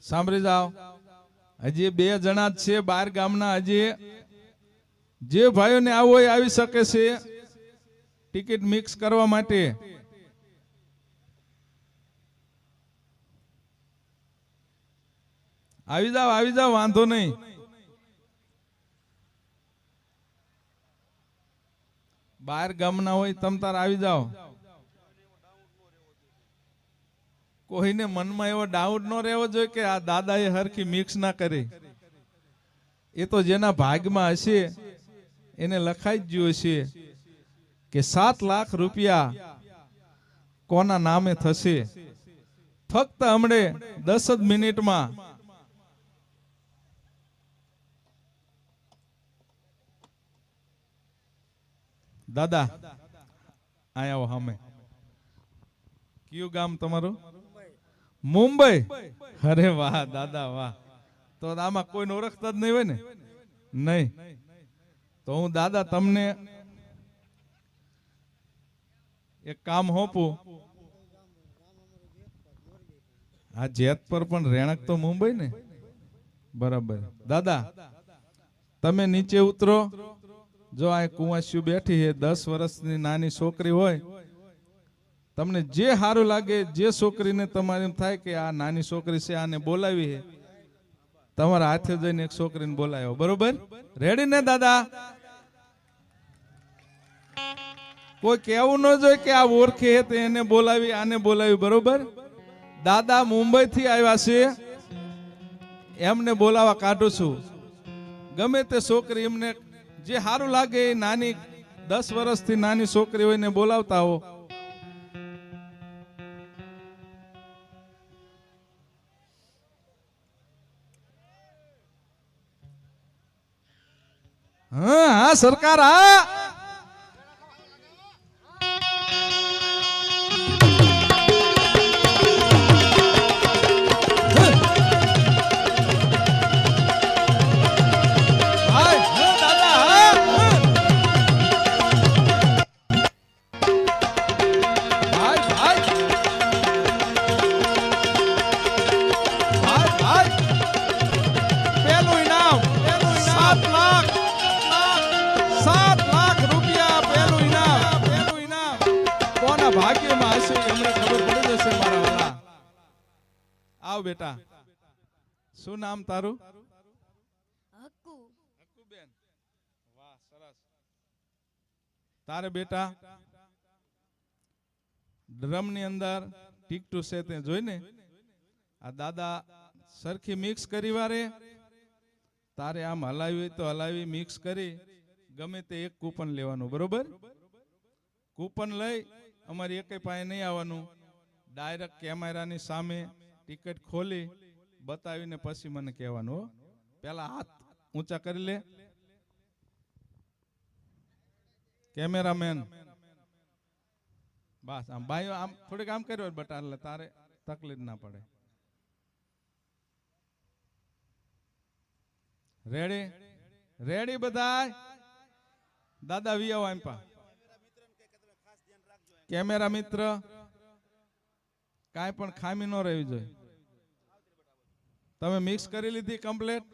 સાંભળી જાઓ. હજી બે જણા છે, બાર ગામના હજી. જે ભાઈઓને આવું હોય આવી શકે છે. ટિકિટ મિક્સ કરવા માટે. આવી જાઓ આવી જાઓ, વાંધો નહીં. બાર ગામના હોય તમ તાર આવી જાઓ. કોઈને મનમાં એવો ડાઉટ ન રહેવો જોઈએ કે આ દાદાએ હરખી મિક્સ ના કરી. એ તો જેના ભાગમાં હશે, એને લખાઈ જ ગયું હશે કે સાત લાખ રૂપિયા કોના નામે થશે. ફક્ત હમણે દસ જ મિનિટમાં દાદા, આયા સામે કયું ગામ તમારું? મુંબઈ? અરે વાહ, દાદા વાહ. તો આમાં કોઈને ઓળખતા જ નહીં હોય ને? નહીં. તો હું દાદા તમને એક કામ હોપું. આ જેત પર પણ રેણક તો મુંબઈ ને? બરાબર. દાદા, તમે નીચે ઉતરો. જો આ કુંવાસ્યુ બેઠી છે, દસ વર્ષની નાની છોકરી હોય તમને જે સારું લાગે, જે છોકરીને તમારે એમ થાય કે આ નાની છોકરી છે, આને બોલાવી છે, તમારા હાથે જઈને એક છોકરીને બોલાયો. બરોબર? રેડી ને, દાદા? કોઈ કેવું ન જોઈએ કે આ ઓળખે તો એને બોલાવી, આને બોલાવી, બરોબર? દાદા મુંબઈ થી આવ્યા છે. એમને બોલાવા કાઢું છું. ગમે તે છોકરી એમને જે સારું લાગે, એ નાની દસ વર્ષથી નાની છોકરી હોય ને બોલાવતા હો. હા સરકાર હા. આવ બેટા. શું નામ તારું? હક્કુ. હક્કુબેન. વાહ સરસ. તારે બેટા ડ્રમની અંદર ટીકટુ છે તે જોઈને? આ દાદા સરખી મિક્સ કરી વારે? તારે આમ હલાવી તો હલાવી મિક્સ કરી. ગમે તે એક કૂપન લેવાનું બરોબર? કૂપન લઈ અમારી એકે પાસે નહીં આવવાનું. ડાયરેક્ટ કેમેરાની સામે ટિકિટ ખોલી, બતાવીને પછી મને કહેવાનું, હો. પેલા હાથ ઊંચા કરી લે. કેમેરામેન. બસ, આમ ભાઈઓ આમ થોડીક આમ કર્યો બટા, એટલે તારે તકલીફ ના પડે. રેડી રેડી બધા દાદા, વી આવો એમ પા. કેમેરા મિત્ર. કાંઈ પણ ખામી ન રહેવી જોઈએ. તમે મિક્સ કરી લીધી કમ્પ્લેટ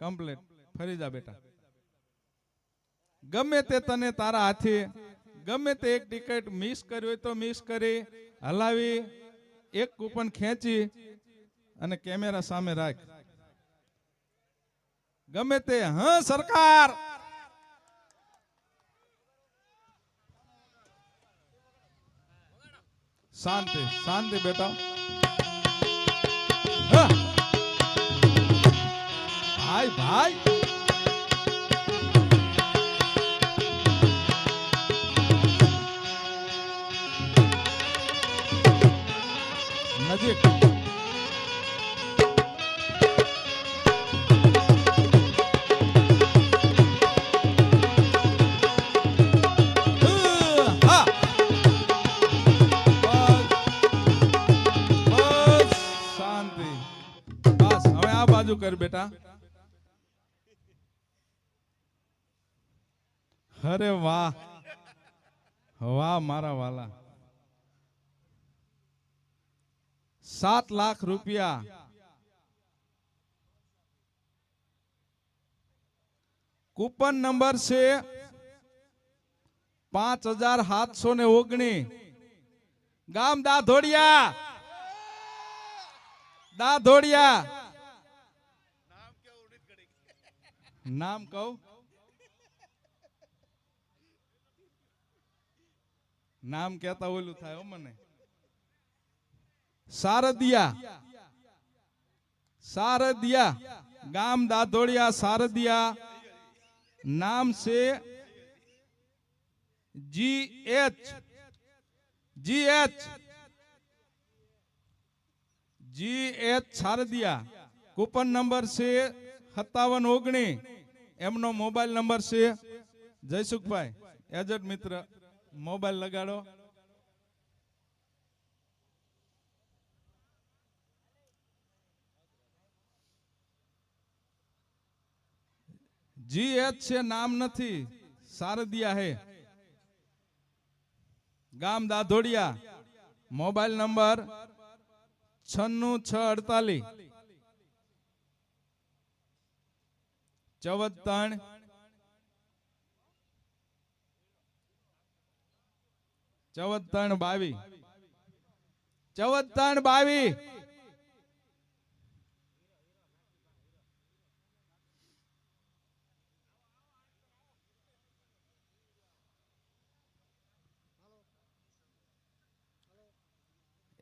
કમ્પ્લેટ ફરી જા બેટા. ગમે તે તને તારા હાથે, ગમે તે એક ટિકિટ મિક્સ કરી હોય તો મિક્સ કરી, હલાવી, એક કૂપન ખેંચી અને કેમેરા સામે રાખ. ગમે તે, હા, સરકાર! શાંતિ શાંતિ બેટા. ભાઈ ભાઈ. નજીક. બેટા? અરે વાહ. વાહ મારા વાલા. સાત લાખ રૂપિયા. કુપન નંબર છે પાંચ હજાર સાતસો ને ઓગણી. ગામ દાધોડિયા. દાધોડિયા. નામ કહું? નામ કેતા ઓલું થાય મને. સારદિયા. સારદિયા. ગામ દાધોડિયા સારદિયા. નામ છે G H. G H. G H Sardiya. Coupon number છે સત્તાવન ઓગણી. એમનો મોબાઈલ નંબર છે. જયસુખભાઈ એજન્ટ મિત્ર, મોબાઈલ લગાડો. જી એચ છે, નામ નથી. સારદિયા હે. ગામ દાધોડિયા. મોબાઈલ નંબર છન્નું છ અડતાલીસ. ચૌદ ત્રણ બાવી. ચૌદ ત્રણ બાવીસ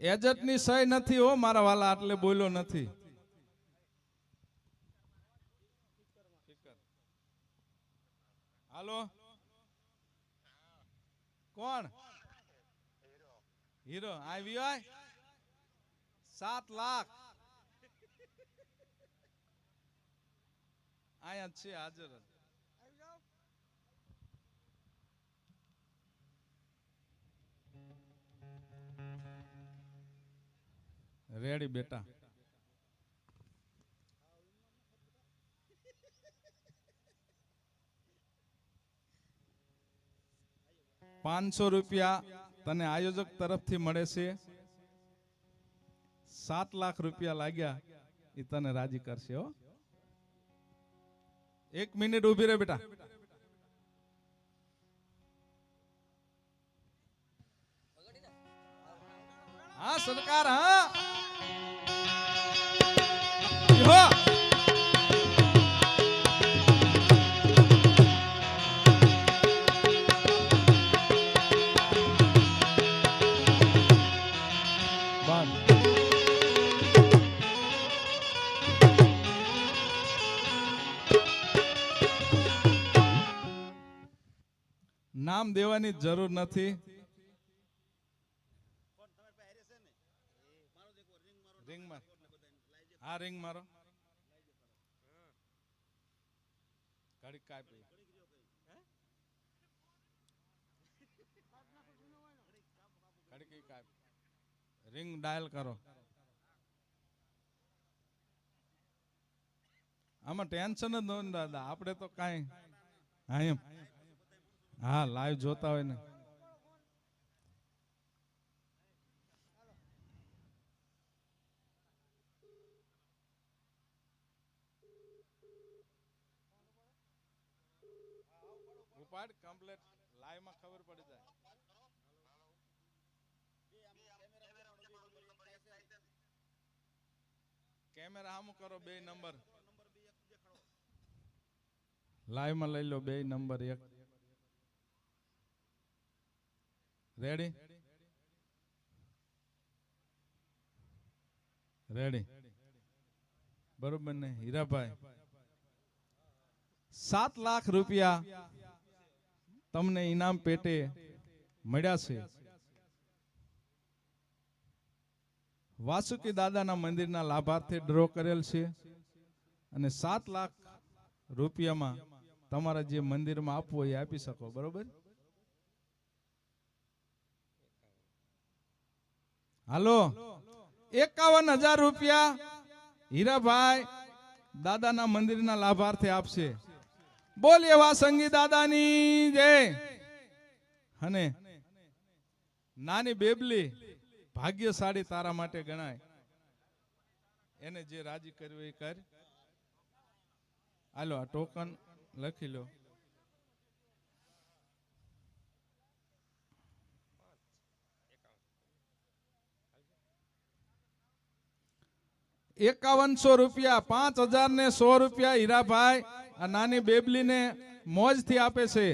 એજન્ટની સહી નથી હો મારા વાલા, આટલે બોલ્યો નથી. હાલો. કોણ? હીરો. આવી હોય? સાત લાખ. અહીંયા છે હાજર રેડી બેટા. પાંચસો રૂપિયા તને આયોજક તરફથી મળે છે. સાત લાખ રૂપિયા લાગ્યા એ તને રાજી કરશે, હો. એક મિનિટ ઊભી રહે બેટા. હા સરકાર હા. નામ દેવાની જરૂર નથી. હા, રિંગ મારો. રિંગ ડાયલ કરો. આમાં ટેન્શન જ ન દાદા આપણે તો કાંઈ હા, એમ. હા લાઈવ જોતા હોય ને. ઉપાડ કમ્પ્લેટ લાઈવમાં ખબર પડી જાય. કેમેરા હામું કરો બે નંબર. લાઈવમાં લઈ લો બે નંબર એક. રેડી રેડી બરોબર ને? હીરાભાઈ. સાત લાખ રૂપિયા તમને ઇનામ પેટે મળ્યા છે. વાસુકી દાદાના મંદિરના લાભાર્થે ડ્રો કરેલ છે અને સાત લાખ રૂપિયામાં તમારા જે મંદિરમાં આપવું એ આપી શકો, બરોબર? હાલો. એકાવન હજાર રૂપિયા હીરાભાઈ દાદાના મંદિરના લાભાર્થે આપશે. બોલ એવા સંગી દાદાની જય. અને નાની બેબલી ભાગ્યશાળી તારા માટે ગણાય. એને જે રાજી કર્યું એ કર. હાલો, આ ટોકન લખી લો. એકાવનસો રૂપિયા પાંચ હજાર ને સો રૂપિયા હીરાભાઈ આ નાની બેબલીને મોજથી આપે છે.